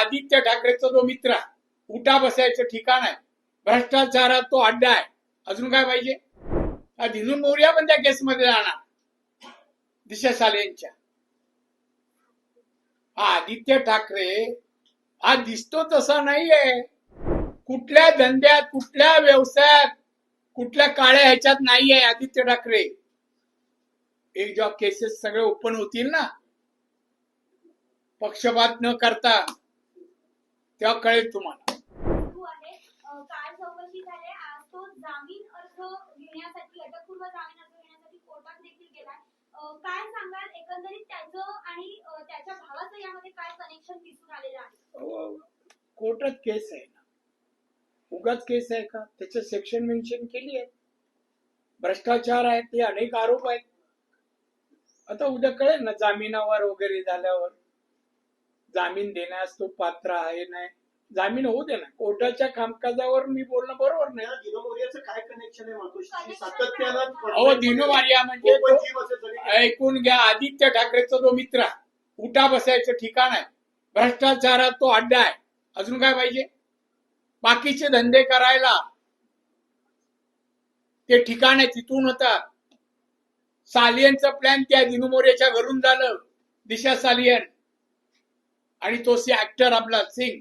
आदित्य ठाकरेचा जो मित्र आहे, उठा बसायचं ठिकाण आहे भ्रष्टाचारात तो अड्डा आहे. अजून काय पाहिजे? हा मोर्या पण त्या केसमध्ये जाणार दिशा साले यांच्या. आदित्य ठाकरे हा दिसतो तसा नाहीये. कुठल्या धंद्यात कुठल्या व्यवसायात कुठल्या काळ्या ह्याच्यात नाहीये आदित्य ठाकरे. एक जॉब केसेस सगळे ओपन होतील ना? पक्षपात न करता. तेव्हा कळेल तुम्हाला. कोर्टात केस आहे ना. उगाच केस आहे का? त्याचं सेक्शन मेन्शन केली आहे. भ्रष्टाचार आहे ते अनेक आरोप आहेत. आता उद्या कळेल ना जामिनावर वगैरे झाल्यावर. जामीन देण्यास तो पात्र आहे नाही. जामीन होऊ दे ना. कोर्टाच्या कामकाजावर मी बोलणं बरोबर नाही. दिनमोर्याचं काय कनेक्शन आहे मातोश्रीशी अहो मारिया म्हणजे तो तरी ऐकून घ्या आदित्य ठाकरेचा जो मित्र आहे, उठा बसायचं ठिकाण आहे. भ्रष्टाचारात तो अड्डा आहे. अजून काय पाहिजे? बाकीचे धंदे करायला. ते ठिकाण आहे तिथून होता. सालियनचं प्लॅन त्या दिनू मोरेच्या घरून झालं. दिशा सालियन. आणि तो सी ऍक्टर आपला सिंग.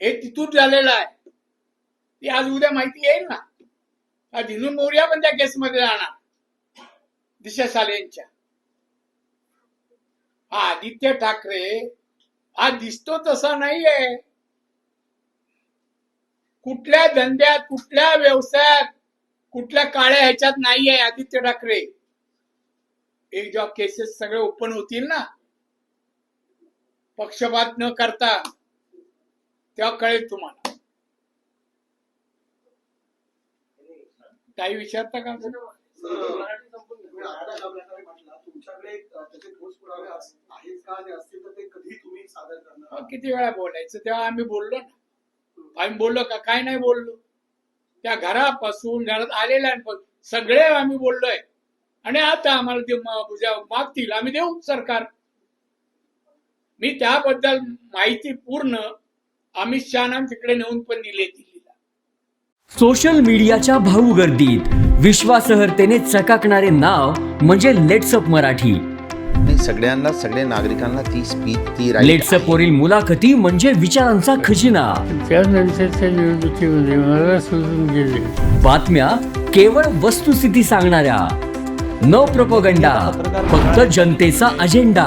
हे तिथून झालेलं आहे. ते आज उद्या माहिती येईल ना. हा दिनू मोर्या पण त्या केसमध्ये राहणार. दिशा सालेंच्या हा आदित्य ठाकरे हा दिसतो तसा नाहीये. कुठल्या धंद्यात कुठल्या व्यवसायात कुठल्या काळ्या ह्याच्यात नाहीये आदित्य ठाकरे. एक जॉब केसेस सगळे ओपन होतील ना. पक्षपात न करता तेव्हा कळेल तुम्हाला. काही विचारता का? किती वेळा बोलायचं? तेव्हा आम्ही बोललो ना. आम्ही बोललो का? काय नाही बोललो. त्या घरापासून घरात आलेल्या सगळे आम्ही बोललोय. आणि आता आम्हाला ते मागतील. आम्ही देऊ सरकार. मी त्याबद्दल माहिती पूर्ण अमित शहाना तिकडे नेऊन पण दिली दिल्लीला सोशल मीडियाच्या भाऊ गर्दीत विश्वासार्हतेने चकाकणारे नाव म्हणजे लेट्सअप मराठी. सगळ्यांना सगळ्या नागरिकांना ती स्पीच ती लेट्सअप वरील मुलाखती म्हणजे विचारांचा खजिना. त्यानंतरच्या निवडणुकीमध्ये मला सोडून गेले. बातम्या केवळ वस्तुस्थिती सांगणाऱ्या. न प्रपोगंडा फक्त जनतेचा अजेंडा.